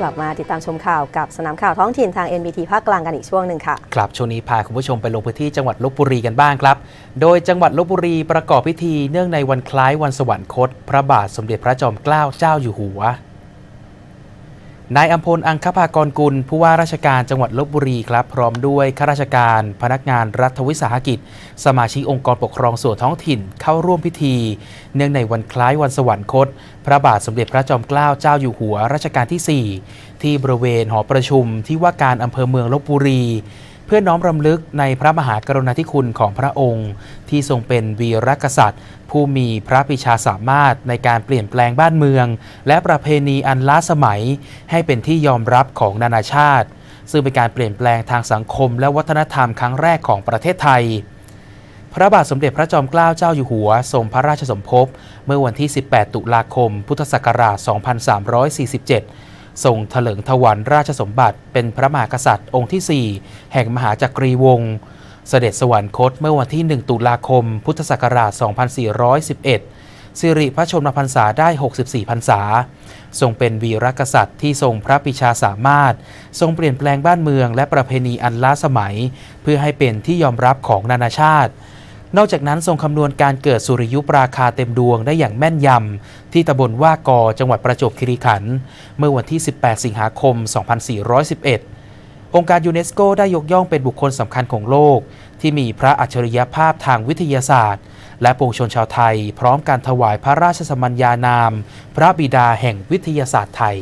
กลับมาติดตามชมข่าวกับสนามข่าวท้องถิ่นทาง NBT ภาคกลางกันอีกช่วงหนึ่งค่ะ ครับช่วงนี้พาคุณผู้ชมไปลงพื้นที่จังหวัดลบบุรีกันบ้างครับ โดยจังหวัดลบบุรีประกอบพิธีเนื่องในวันคล้ายวันสวรรคต พระบาทสมเด็จพระจอมเกล้าเจ้าอยู่หัว นายอัมพล อังคภากรกุล ผู้ว่าราชการจังหวัดลบบุรีครับ พร้อมด้วยข้าราชการ พนักงานรัฐวิสาหกิจ สมาชิกองค์กรปกครองส่วนท้องถิ่นเข้าร่วมพิธี เนื่องในวันคล้ายวันสวรรคต พระบาทสมเด็จพระจอมเกล้าเจ้าอยู่หัวรัชกาลที่ 4 ที่บริเวณหอประชุมที่ว่าการอำเภอเมืองลบบุรี เพื่อน้อมรำลึกในพระมหากรุณาธิคุณของพระองค์ ที่ทรงเป็นวีรกษัตริย์ ผู้มีพระปรีชาสามารถในการเปลี่ยนแปลงบ้านเมือง และประเพณีอันล้าสมัย ให้เป็นที่ยอมรับของนานาชาติ ซึ่งเป็นการเปลี่ยนแปลงทางสังคม และวัฒนธรรมครั้งแรกของประเทศไทยพระบาทสมเด็จพระจอมเกล้าเจ้าอยู่หัวทรงพระราชสมภพเมื่อวันที่ 18 ตุลาคม พุทธศักราช 2347 ทรงเถลิงถวันราชสมบัติเป็นพระมหากษัตริย์องค์ที่ 4 แห่งมหาจักรีวงศ์เสด็จสวรรคตเมื่อวันที่ 1 ตุลาคม พุทธศักราช 2411 สิริพระชนมพรรษาได้ 64 พรรษา ทรงเป็นวีรกษัตริย์ที่ทรงพระปรีชาสามารถ ทรงเปลี่ยนแปลงบ้านเมืองและประเพณีอันล้าสมัย เพื่อให้เป็นที่ยอมรับของนานาชาติ นอกจากนั้นทรงคำนวณการเกิดสุริยุปราคาเต็มดวงได้อย่างแม่นยำ ที่ตำบลว่ากอจังหวัดประจวบคีรีขันธ์เมื่อวันที่ 18 สิงหาคม 2411 องค์การยูเนสโกได้ยกย่องเป็นบุคคลสำคัญของโลก ที่มีพระอัจฉริยภาพทางวิทยาศาสตร์ และปวงชนชาวไทย พร้อมการถวายพระราชสมัญญานาม พระบิดาแห่งวิทยาศาสตร์ไทย